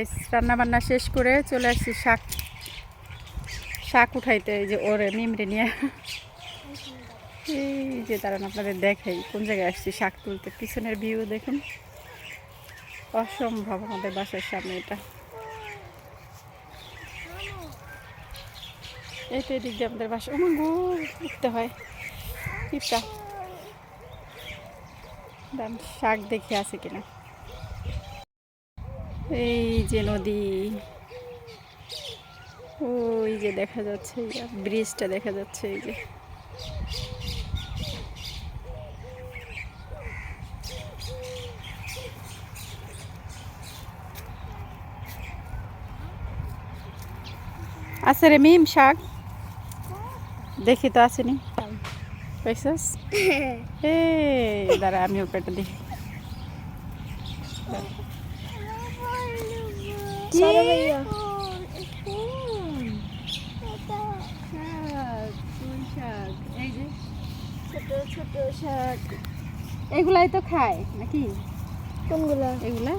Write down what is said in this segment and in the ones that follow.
রান্না বান্না শেষ করে চলে আসছি শাক। শাক উঠাইতে যে ওরে মিমরে নিয়ে। এই যে দাঁড়ান, আপনাদের দেখাই কোন জায়গায় আসছি শাক তুলতে। পিছনের ভিউ দেখুন। অসম্ভব আমাদের বাসার সামনে এটা। এই তো এদিক দিয়ে আমাদের বাসা। আমার গো, উঠতে হয়। পিপটা দাম শাক দেখে আছে কিনা। এই যে নদী। ওই যে দেখা যাচ্ছে ব্রিজটা দেখা যাচ্ছে এই যে। আছে রে মিম শাক? দেখি তো আসেনি এই দাঁড়া আমি ওপরটা দেখি। শাক এগুলাই তো খায় নাকি? কোনগুলা? এগুলা?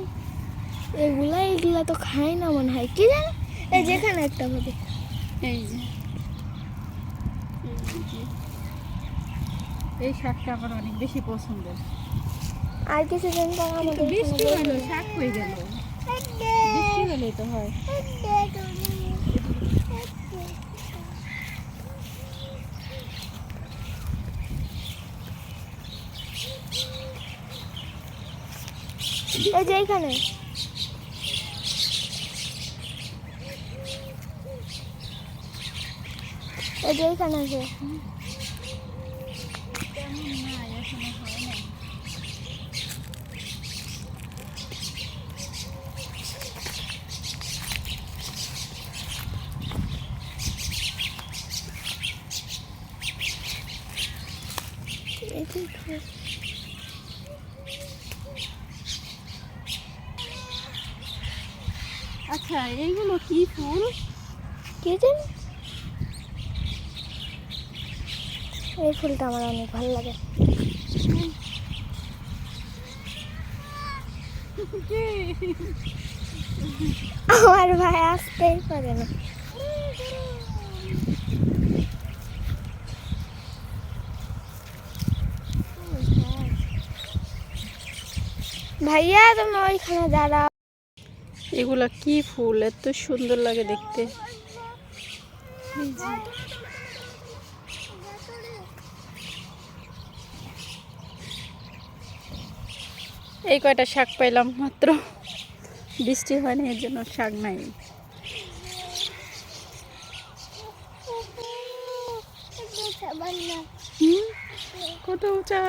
এগুলা এগুলা তো না মনে হয়। কি জানো? এই যেখানে একটা হবে। এই যে। এই শাকটা আমার অনেক বেশি পছন্দের। আর কিছুদিন পর আমাদের বৃষ্টি হলো শাক হয়ে গেল। বৃষ্টি হলেই তো হয়। এই যে এইখানে এই যে এইখানে আছে এই যে এইখানে। আচ্ছা এইগুলো কি ফুল? কে জানি? এই ফুলটা আমার অনেক ভালো লাগে। আমার ভাই আসতেই পারে না। ভাইয়া তুমি ওইখানে দাঁড়াও। এগুলা কি ফুল? এত সুন্দর লাগে দেখতে। এই কয়টা শাক পাইলাম মাত্র? বৃষ্টি হয়নি এর জন্য শাক নাই। কত উঁচা?